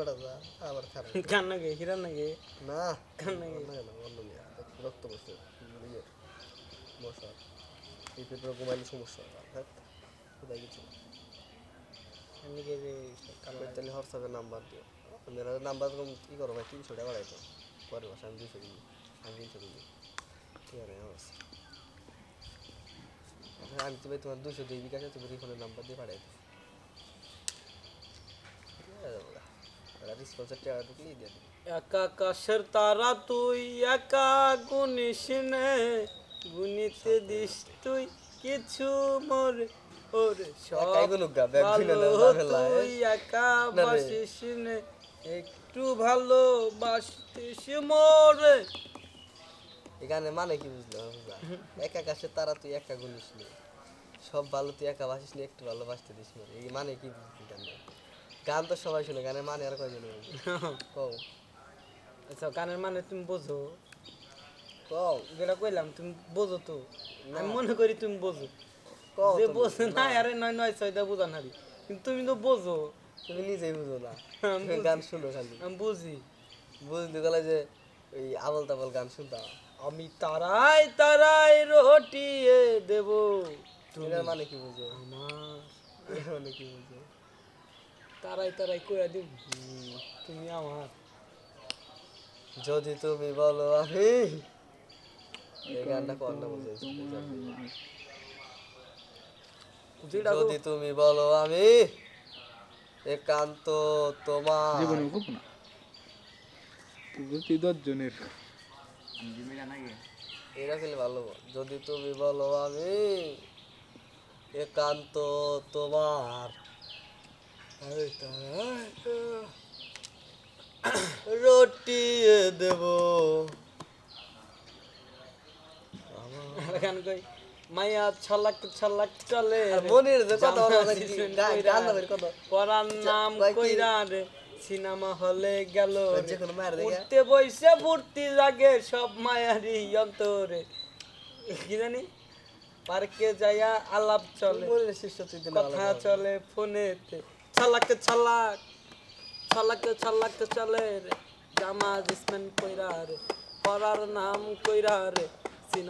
ওটা যা, আবার খারাপ কান নাকি হিরা নাকি না কান নাকি না কেন অন্য নিয়ে রক্ত বসে ইয়ে মশা এই পেটে ঘুমাইলে সমস্যা হয় হ্যাঁ কোথায় গেছি নাকি রে কালো তাহলে হোয়াটসঅ্যাপে নাম্বার দিও আপনারা নাম্বার কম কী করো ভাই তিনশো টাকা বাড়াইতো পরের মাসে আমি দুশো আমি তিনশো আমি তো ভাই তোমার দুশো দুই বিকাশে তুমি রিফোনের নাম্বার দিয়ে পাঠাই দিই রেসপন্সের টাকা ঢুকলেই দিয়ে দিই একা আকাশের তারা তুই একা গুনিস নে গুনিতে দিস তুই কিছু মোরে ওরে তুই একা। বাসিস নে একটু ভালো বাসিস মোরে এখানে মানে কি বুঝলা একা কাছে তারা তুই একা গুনিস নি সব ভালো তুই একা বাসিস নি একটু ভালো বাসতে দিস না এই মানে কি বুঝলি গান তো সবাই শুনে গানের মানে আর কয়জন কও। আচ্ছা গানের মানে তুমি বোঝো। কও যেটা কইলাম তুমি বোঝো তো। আমি মনে করি তুমি বোঝো। কও যে তুমি। বোঝে না। আরে নয় নয় ছয়টা হারি। কিন্তু তুমি তো বোঝো। তুমি নিজেই বুঝো না। গান শুনো খালি। আমি বুঝি। বুঝতে গেলে যে ওই আবল তাবল গান শুনতাম আমি তারাই তারাই রটিয়ে দেব। এটার মানে কি বুঝো? আমার মানে কি বুঝো? তারাই তারাই কইয়া দিব তুমি আমার। যদি তুমি বলো আমি। এই গানটা কর না বুঝে যেটা যদি তুমি বলো আমি একান্ত তোমার। জীবনে খুব না। তুই বলছি দশজনের এটা খেলে ভালো। যদি তুমি বলো আমি একান্ত তোমার। রটিয়ে দেব। গান কই? মাইয়া ছলাক ছলাক চলে মনির যে কথা বলে না কি, গান গান নামের কথা। পরার নাম কইরা রে সিনেমা হলে গেল উঠতে বইসে ফুর্তি লাগে সব মায়ারি অন্তরে। কি জানি? পার্কে যাইয়া আলাপ চলে। কথা চলে ফোনেতে। ছলাক ছালাক ছালাকে ছালাকে চলে রে। জামা জিসমেন কইরা রে পরার নাম কইরা রে, সিনেমা